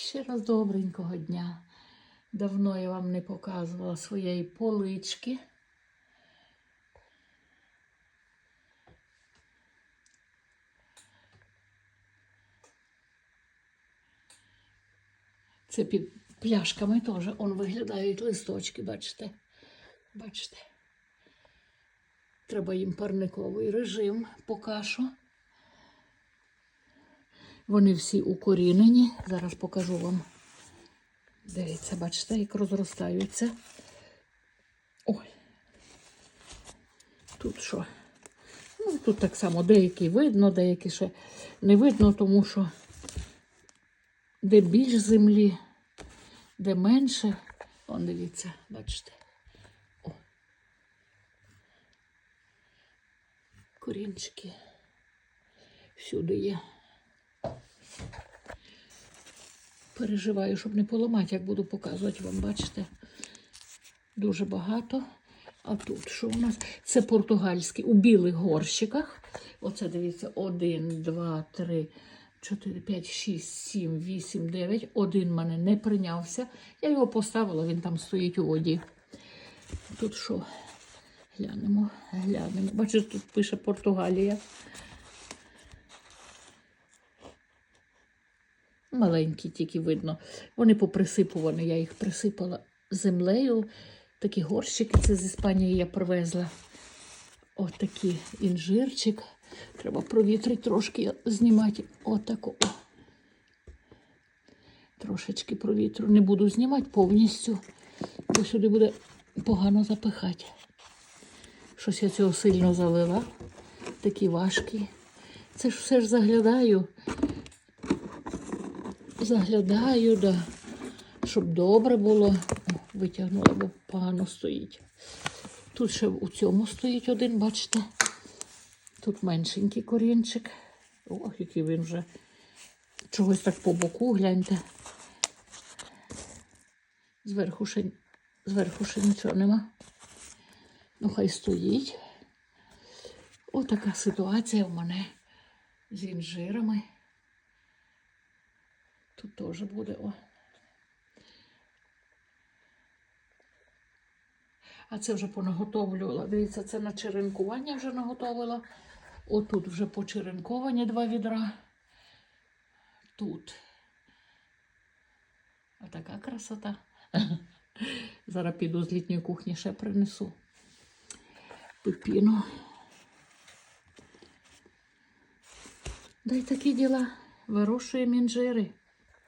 Ще раз добренького дня. Давно я вам не показувала своєї полички. Це під пляшками теж он виглядають листочки, бачите? Бачите? Треба їм парниковий режим поки що. Вони всі укорінені. Зараз покажу вам. Дивіться, бачите, як розростаються. Ой. Тут що? Ну, тут так само деякі видно, деякі ще не видно, тому що де більш землі, де менше. Вон дивіться, бачите. О. Корінчики. Всюди є. Переживаю, щоб не поламати, як буду показувати вам, бачите? Дуже багато. А тут що у нас? Це португальський у білих горщиках. Оце дивіться, один, два, три, чотири, п'ять, шість, сім, вісім, дев'ять. Один мене не прийнявся. Я його поставила, він там стоїть у воді. Тут що? Глянемо, глянемо. Бачите, тут пише Португалія. Маленькі тільки видно. Вони поприсипувані, я їх присипала землею. Такі горщики, це з Іспанії я привезла. Отакий інжирчик. Треба провітрити трошки знімати. Отако. О. Трошечки провітру. Не буду знімати повністю, бо сюди буде погано запихати. Щось я цього сильно залила. Такі важкі. Це ж все ж заглядаю заглядаю, да, щоб добре було. О, витягнула, бо погано стоїть. Тут ще у цьому стоїть один, бачите? Тут меншенький корінчик. Ох, який він вже чогось так по боку, гляньте. Зверху ще, зверху ще нічого нема. Ну, хай стоїть. Отака ситуація в мене з інжирами. Тут теж буде. О. А це вже понаготовлювала. Дивіться, це на черенкування вже наготовила. Отут вже почеренковані два відра. Тут. А така красота. Зараз піду з літньої кухні ще принесу пепіну. Дай такі діла. Вирощуємо інжири.